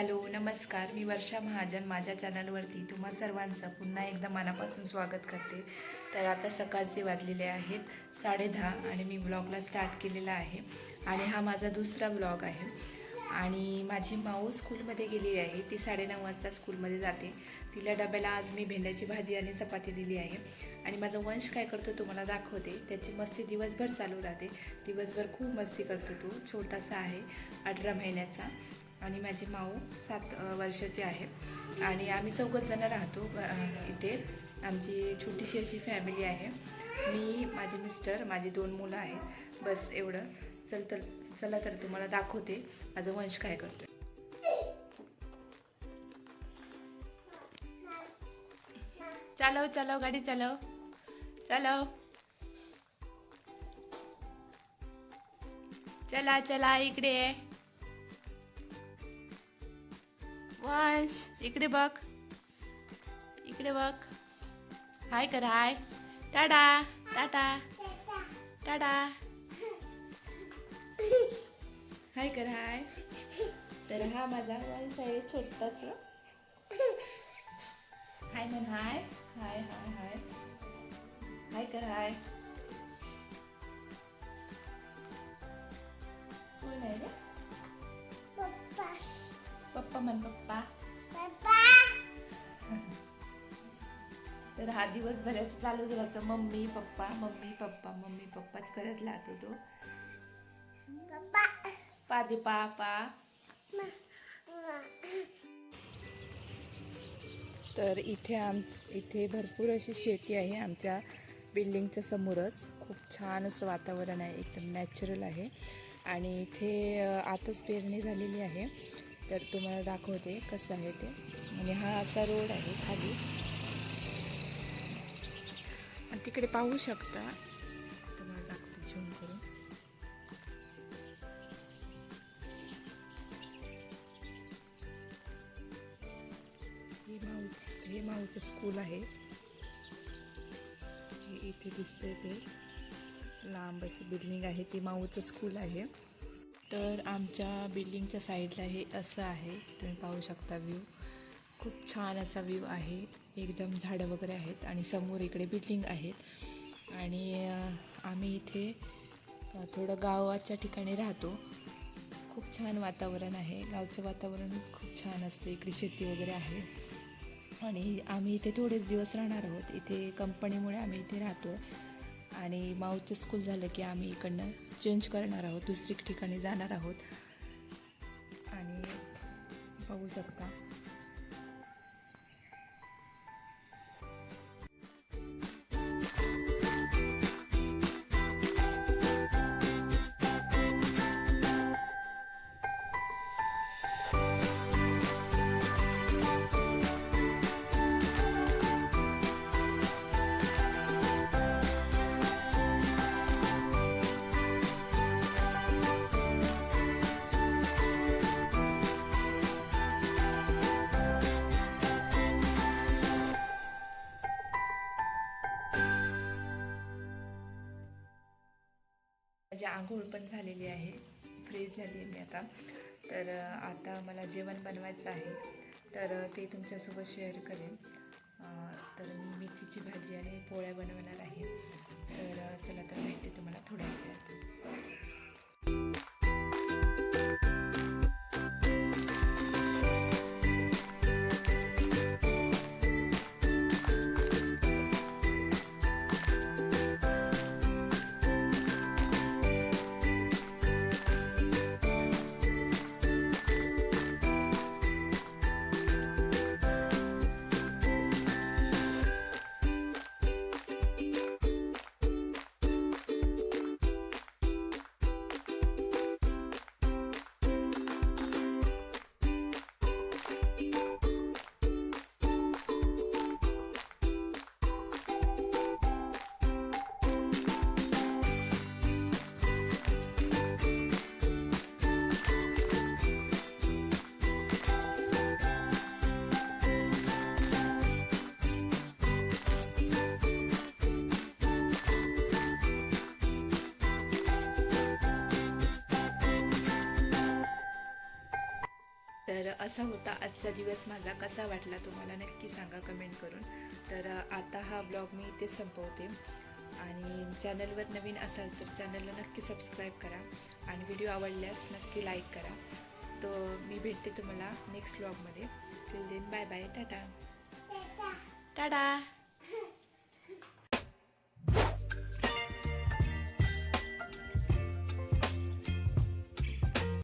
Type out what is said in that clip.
Hello नमस्कार. मी वर्षा महाजन माझ्या चॅनलवरती तुम्हा सर्वांचं पुन्हा एकदा मनापासून स्वागत करते. तर आता सकाळचे वाजलेले आहेत साडेदहा आणि मी ब्लॉगला स्टार्ट केलेला आहे. आणि हा माझा दुसरा ब्लॉग आहे. आणि माझी माऊ स्कूलमध्ये गेलेली आहे. ती साडेनऊ वाजता स्कूलमध्ये जाते. तिला डब्याला आज मी भेंड्याची भाजी आणि चपाती दिली आहे. आणि माझा वंश काय करतो तुम्हाला दाखवते. त्याची मस्ती दिवसभर चालू राहते. दिवसभर खूप मस्ती करतो तो. छोटासा आहे अठरा महिन्याचा. आणि माझी माऊ सात वर्षाची आहे. आणि आम्ही चौघच जणं राहतो इथे. आमची छोटीशी अशी फॅमिली आहे. मी माझे मिस्टर माझी दोन मुलं आहेत. बस एवढं. चल तर चला तर तुम्हाला दाखवते माझं वंश काय करतो चालव चालव गाडी चालव चालव चला चला इकडे वंश इकडे बघ इकडे बघ हाय कर हाय टाटा टाटा टाटा हाय कर हाय तर हा माझा वंश आहे छोटास. हाय म्हण हाय हाय हाय हाय हाय कर हाय कोण आहे रे पप्पा म्हण पप्पा हा दिवसभराचं चालूच राहतं mummy papa mummy papa mummy पप्पाच करत राहतो तो पा दे पा पा. तर इथे आम इथे भरपूर अशी शेती आहे आमच्या बिल्डिंगच्या समोरच. खूप छान असं वातावरण आहे एकदम नॅचरल आहे. आणि इथे आताच पेरणी झालेली आहे. तर तुम्हाला दाखवते कसं आहे ते. आणि हा असा रोड आहे खाली. तिकडे पाहू शकता. तुम्हाला दाखवते झूम करून. हे माऊच हे माऊचं स्कूल आहे. हे इथे दिसतंय ते. लांब अशी बिल्डिंग आहे ती माऊचं स्कूल आहे. तर आमच्या बिल्डिंगच्या साईडला हे असं आहे. तुम्ही पाहू शकता व्ह्यू खूप छान असा व्ह्यू आहे. एकदम झाडं वगैरे आहेत आणि समोर इकडे बिल्डिंग आहेत. आणि आम्ही इथे थोडं गावाच्या ठिकाणी राहतो. खूप छान वातावरण आहे. गावचं वातावरण खूप छान असतं. इकडे शेती वगैरे आहे. आणि आम्ही इथे थोडेच दिवस राहणार आहोत. इथे कंपनीमुळे आम्ही इथे राहतो आणि माऊचं स्कूल झालं की आम्ही इकडनं चेंज करणार आहोत. दुसरी ठिकाणी जाणार आहोत. आणि पाहू शकता. आंघोळ पण झालेली आहे. फ्रेश झाली आहे मी आता. तर आता मला जेवण बनवायचं आहे. तर ते तुमच्यासोबत शेअर करेन. तर मी मेथीची भाजी आणि पोळ्या बनवणार आहे. तर चला तर भेटते तुम्हाला थोड्याच वेळात. तर असा होता आजचा दिवस. माझा कसा वाटला तुम्हाला नक्की सांगा कमेंट करून. तर आता हा ब्लॉग मी इथेच संपवते. आणि चॅनलवर नवीन असाल तर चॅनलला नक्की सबस्क्राईब करा. आणि व्हिडिओ आवडल्यास नक्की लाईक करा. तर मी भेटते तुम्हाला नेक्स्ट ब्लॉगमध्ये. Till then bye bye tata. Tata.